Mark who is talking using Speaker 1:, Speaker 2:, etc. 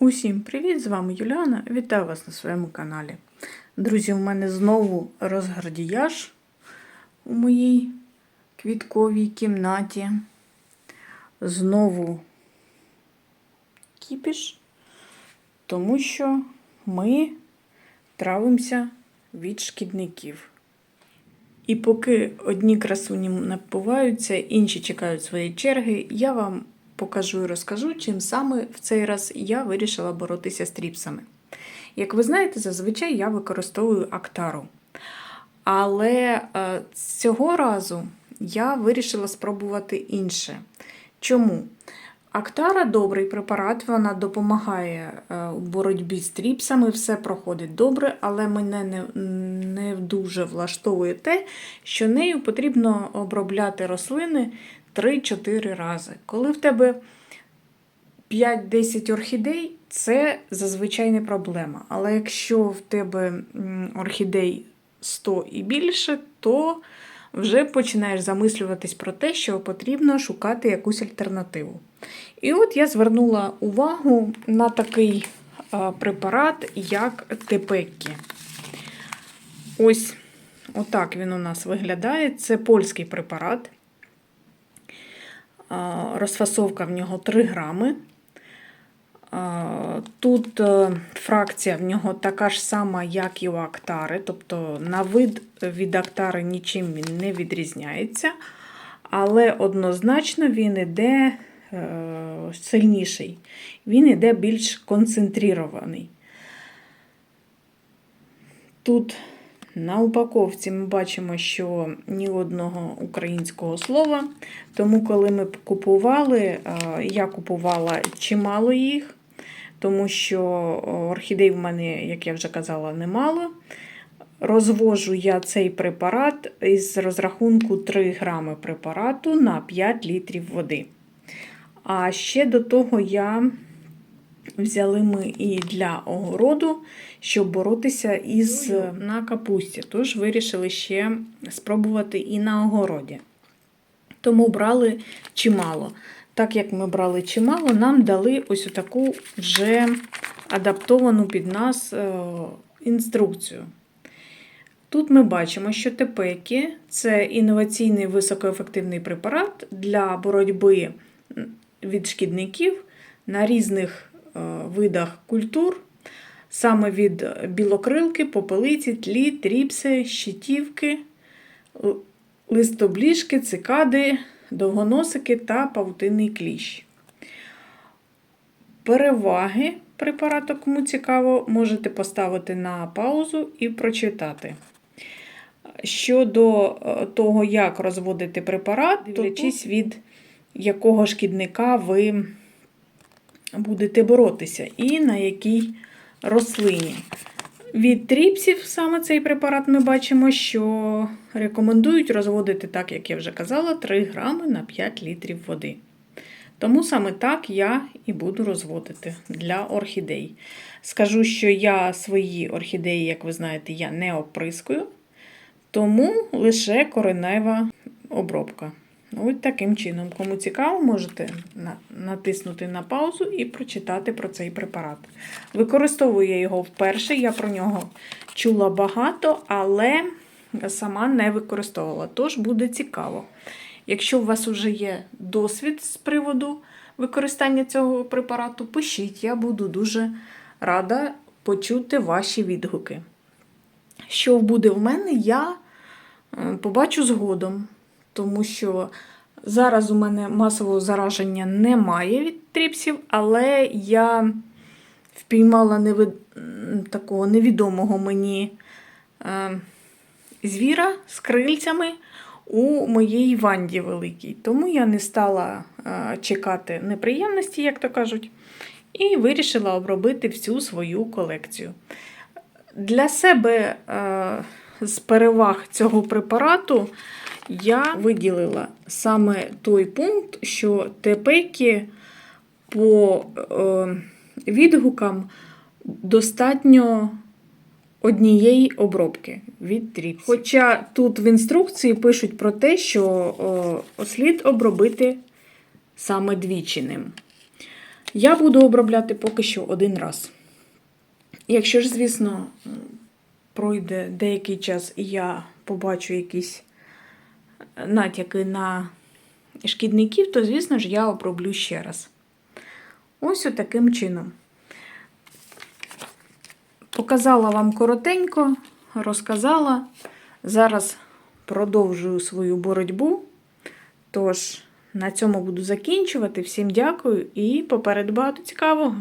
Speaker 1: Усім привіт! З вами Юліана. Вітаю вас на своєму каналі. Друзі, у мене знову розгардіяж у моїй квітковій кімнаті. Знову кіпіш, тому що ми травимося від шкідників. І поки одні красуні напиваються, інші чекають своєї черги, я вам покажу і розкажу, чим саме в цей раз я вирішила боротися з тріпсами. Як ви знаєте, зазвичай я використовую актару. Але е, цього разу я вирішила спробувати інше. Чому? Актара добрий препарат, вона допомагає е, у боротьбі з тріпсами, все проходить добре, але мене не, не дуже влаштовує те, що нею потрібно обробляти рослини 3-4 рази. Коли в тебе 5-10 орхідей, це зазвичай не проблема. Але якщо в тебе орхідей 100 і більше, то вже починаєш замислюватись про те, що потрібно шукати якусь альтернативу. І от я звернула увагу на такий препарат, як Тепеккі. Ось отак він у нас виглядає. Це польський препарат. Розфасовка в нього 3 грами. Тут е, фракція в нього така ж сама, як і у Актари, тобто на вид від Актари нічим він не відрізняється, але однозначно він іде е, сильніший, він іде більш концентрований. Тут на упаковці ми бачимо, що ні одного українського слова. Тому, коли ми купували, е, я купувала чимало їх, тому що орхідей в мене, як я вже казала, немало. Розвожу я цей препарат із розрахунку 3 грами препарату на 5 літрів води. А ще до того я взяли ми і для огороду, щоб боротися із на капусті. Тож вирішили ще спробувати і на огороді. Тому брали чимало. Так як ми брали чимало, нам дали ось таку вже адаптовану під нас е, інструкцію. Тут ми бачимо, що тепекі це інноваційний високоефективний препарат для боротьби від шкідників на різних видах культур, саме від білокрилки, попелиці, тлі, тріпси, щитівки, листобліжки, цикади, довгоносики та павутинний кліщ. Переваги препарату, кому цікаво, можете поставити на паузу і прочитати. Щодо того, як розводити препарат, дивлячись від якого шкідника ви будете боротися, і на якій рослині. Від тріпсів саме цей препарат ми бачимо, що рекомендують розводити, так, як я вже казала, 3 грами на 5 літрів води. Тому саме так я і буду розводити для орхідей. Скажу, що я свої орхідеї, як ви знаєте, я не оприскую, тому лише коренева обробка. Ось таким чином, кому цікаво, можете натиснути на паузу і прочитати про цей препарат. Використовую я його вперше, я про нього чула багато, але сама не використовувала. Тож буде цікаво. Якщо у вас вже є досвід з приводу використання цього препарату, пишіть, я буду дуже рада почути ваші відгуки. Що буде в мене, я побачу згодом тому що зараз у мене масового зараження немає від тріпсів, але я впіймала невид... такого невідомого мені е... звіра з крильцями у моїй ванді великій. Тому я не стала е... чекати неприємності, як то кажуть, і вирішила обробити всю свою колекцію. Для себе е... з переваг цього препарату я виділила саме той пункт, що тепеки по е, відгукам достатньо однієї обробки від тріпсів. Хоча тут в інструкції пишуть про те, що е, слід обробити саме двічі ним. Я буду обробляти поки що один раз. Якщо ж, звісно, пройде деякий час і я побачу якісь натяки на шкідників, то, звісно ж, я оброблю ще раз. Ось таким чином. Показала вам коротенько, розказала. Зараз продовжую свою боротьбу. Тож, на цьому буду закінчувати. Всім дякую і попереду багато цікавого.